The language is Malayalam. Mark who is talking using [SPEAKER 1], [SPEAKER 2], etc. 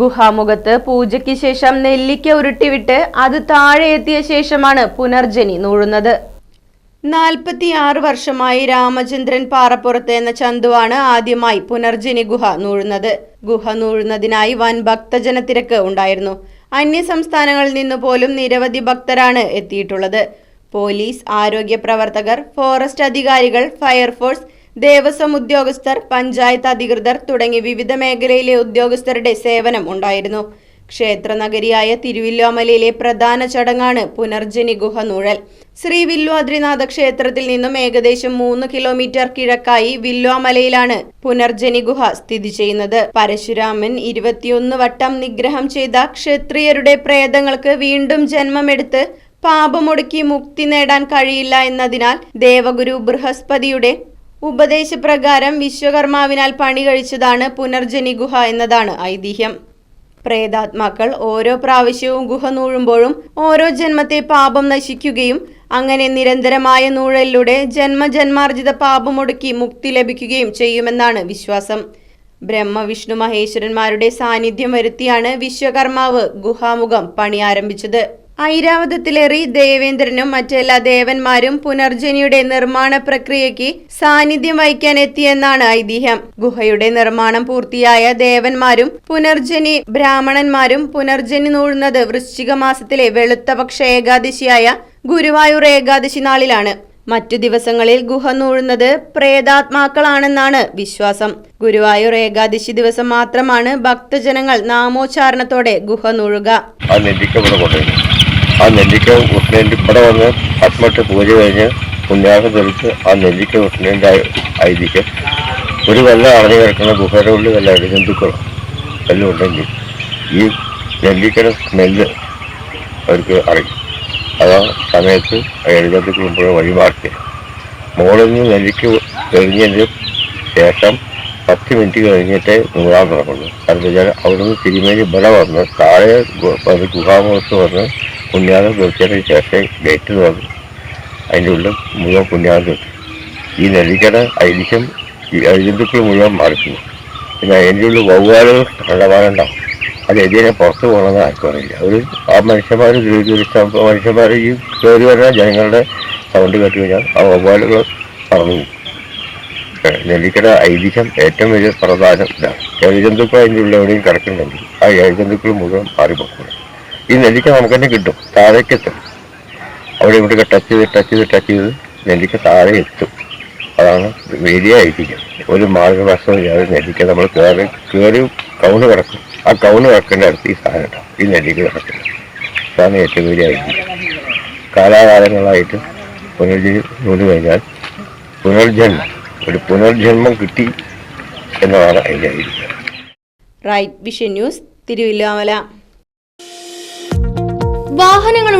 [SPEAKER 1] ഗുഹാമുഖത്ത് പൂജയ്ക്ക് ശേഷം നെല്ലിക്ക ഉരുട്ടിവിട്ട് അത് താഴെ എത്തിയ ശേഷമാണ് പുനർജനി നൂഴുന്നത്. നാൽപ്പത്തിയാറ് വർഷമായി രാമചന്ദ്രൻ പാറപ്പുറത്ത് എന്ന ചന്തുവാണ് ആദ്യമായി പുനർജനി ഗുഹ നൂഴുന്നത്. ഗുഹ നൂഴുന്നതിനായി വൻ ഭക്തജന തിരക്ക് ഉണ്ടായിരുന്നു. അന്യ സംസ്ഥാനങ്ങളിൽ നിന്ന് പോലും നിരവധി ഭക്തരാണ് എത്തിയിട്ടുള്ളത്. പോലീസ് ആരോഗ്യ പ്രവർത്തകർ ഫോറസ്റ്റ് അധികാരികൾ ഫയർഫോഴ്സ് ദേവസ്വം ഉദ്യോഗസ്ഥർ പഞ്ചായത്ത് അധികൃതർ തുടങ്ങി വിവിധ മേഖലയിലെ ഉദ്യോഗസ്ഥരുടെ സേവനം ഉണ്ടായിരുന്നു. ക്ഷേത്ര നഗരിയായ തിരുവില്ലോമലയിലെ പ്രധാന ചടങ്ങാണ് പുനർജനി ഗുഹ നുഴൽ. ശ്രീ വില്വാദ്രിനാഥ ക്ഷേത്രത്തിൽ നിന്നും ഏകദേശം മൂന്ന് കിലോമീറ്റർ കിഴക്കായി വില്വാമലയിലാണ് പുനർജനി ഗുഹ സ്ഥിതി ചെയ്യുന്നത്. പരശുരാമൻ ഇരുപത്തിയൊന്ന് വട്ടം നിഗ്രഹം ചെയ്ത ക്ഷത്രിയരുടെ പ്രേതങ്ങൾക്ക് വീണ്ടും ജന്മമെടുത്ത് പാപമൊടുക്കി മുക്തി നേടാൻ കഴിയില്ല എന്നതിനാൽ ദേവഗുരു ബൃഹസ്പതിയുടെ ഉപദേശപ്രകാരം വിശ്വകർമാവിനാൽ പണി കഴിച്ചതാണ് പുനർജനി ഗുഹ എന്നതാണ് ഐതിഹ്യം. പ്രേതാത്മാക്കൾ ഓരോ പ്രാവശ്യവും ഗുഹ നൂഴുമ്പോഴും ഓരോ ജന്മത്തെ പാപം നശിക്കുകയും അങ്ങനെ നിരന്തരമായ നൂഴലിലൂടെ ജന്മജന്മാർജിത പാപമൊടുക്കി മുക്തി ലഭിക്കുകയും ചെയ്യുമെന്നാണ് വിശ്വാസം. ബ്രഹ്മ വിഷ്ണു മഹേശ്വരന്മാരുടെ സാന്നിധ്യം വരുത്തിയാണ് വിശ്വകർമാവ് ഗുഹാമുഖം പണി ആരംഭിച്ചത് ഐരാവതത്തിലേറി ദേവേന്ദ്രനും മറ്റെല്ലാ ദേവന്മാരും പുനർജനിയുടെ നിർമ്മാണ പ്രക്രിയയ്ക്ക് സാന്നിധ്യം വഹിക്കാൻ എത്തിയെന്നാണ് ഐതിഹ്യം. ഗുഹയുടെ നിർമ്മാണം പൂർത്തിയായ ദേവന്മാരും പുനർജനി ബ്രാഹ്മണന്മാരും പുനർജനി നൂഴുന്നത് വൃശ്ചിക മാസത്തിലെ വെളുത്തപക്ഷ ഏകാദശിയായ ഗുരുവായൂർ ഏകാദശി നാളിലാണ്. മറ്റു ദിവസങ്ങളിൽ ഗുഹ നൂഴുന്നത് പ്രേതാത്മാക്കളാണെന്നാണ് വിശ്വാസം. ഗുരുവായൂർ ഏകാദശി ദിവസം മാത്രമാണ് ഭക്തജനങ്ങൾ നാമോച്ചാരണത്തോടെ ഗുഹ നൂഴുക.
[SPEAKER 2] ആ നെല്ലിക്ക ഉഷ്ണേന്റെ ഇവിടെ വന്ന് പത്മട്ട് പൂജ കഴിഞ്ഞ് പുണ്യാസം തെളിച്ച് ആ നെല്ലിക്ക ഉഷ്ണേന്റെ ഐതിഹ്യം ഒരു വെല്ല അടഞ്ഞു കിടക്കുന്ന ഗുഹയുടെ ഉള്ളിൽ വല്ല ഇഴജന്തുക്കളും എല്ലാം ഉണ്ടെങ്കിൽ ഈ നെല്ലിക്കയുടെ സ്മെല്ല് അവർക്ക് അറിയും. അതാ സമയത്ത് ഇഴജന്തുക്കൾ മുഴുവൻ വഴിമാറ്റി. മുകളിൽ നിന്ന് നെല്ലിക്ക എറിഞ്ഞതിന് ശേഷം പത്ത് മിനിറ്റ് കഴിഞ്ഞിട്ടേ നൂറാൻ തുടങ്ങുന്നു കാരണം വെച്ചാൽ അവിടുന്ന് തിരുമേനി ഇവിടെ വന്ന് താഴെ ഗുഹാമുഖത്ത് വന്ന് പുണ്യാകം തീർച്ചയായിട്ടും ശേഷം ഗേറ്റ് തുറന്നു അതിന്റെ ഉള്ളിൽ മുഴുവൻ തീർച്ചു ഈ നെല്ലിക്കട ഐതിഹ്യം ഐതിഹ്യത്തിൽ മുഴുവൻ മറിക്കുന്നു പിന്നെ അതിന്റെ ഉള്ളിൽ വവ്വാലുകൾ കണ്ടമാനുണ്ടാവും അത് എതിരെ പുറത്ത് പോകണമെന്ന് ആർക്കും അറിയില്ല. ഒരു ആ മനുഷ്യന്മാർ മനുഷ്യന്മാർ ഈ കയറി വരുന്ന ജനങ്ങളുടെ സൗണ്ട് കേട്ട് കഴിഞ്ഞാൽ ആ വവ്വാലുകൾ പറഞ്ഞു പോകും. നെല്ലിക്കയുടെ ഐതിഹ്യം ഏറ്റവും വലിയ പ്രധാനം ഇതാണ്. എഴുജന്തുക്കൾ അതിന്റെ ഉള്ളിൽ എവിടെയും കിടക്കുന്നുണ്ടെങ്കിൽ ആ എഴുജന്തുക്കൾ മുഴുവൻ മാറിപ്പോക്കും ഈ നെല്ലിക്ക നമുക്ക് തന്നെ കിട്ടും. താഴേക്ക് എത്തും അവിടെ ഇവിടെ ടച്ച് ചെയ്ത് ടച്ച് ചെയ്ത് ടച്ച് ചെയ്ത് നെല്ലിക്ക താഴെ എത്തും അതാണ് വലിയ ഐതിഹ്യം. ഒരു മാർഗദർശനം ഇല്ലാതെ നെല്ലിക്ക നമ്മൾ കയറി കയറി കൗണ് കിടക്കും. ആ കൗണ് കിടക്കേണ്ട അടുത്ത് ഈ സാധനം ഉണ്ടാവും ഈ നെല്ലിക്ക കിടക്കുന്നത് അതാണ് ഏറ്റവും വലിയ ഐതിഹ്യം. കാലാകാലങ്ങളായിട്ട് പുനർജീവി നൂൽ കഴിഞ്ഞാൽ പുനർജന്മം. ഒരു പുനർജന്മം കിട്ടി എന്നതാണ് അതിന്റെ ഐതിഹ്യം.
[SPEAKER 1] Right vision news Thiruvilwamala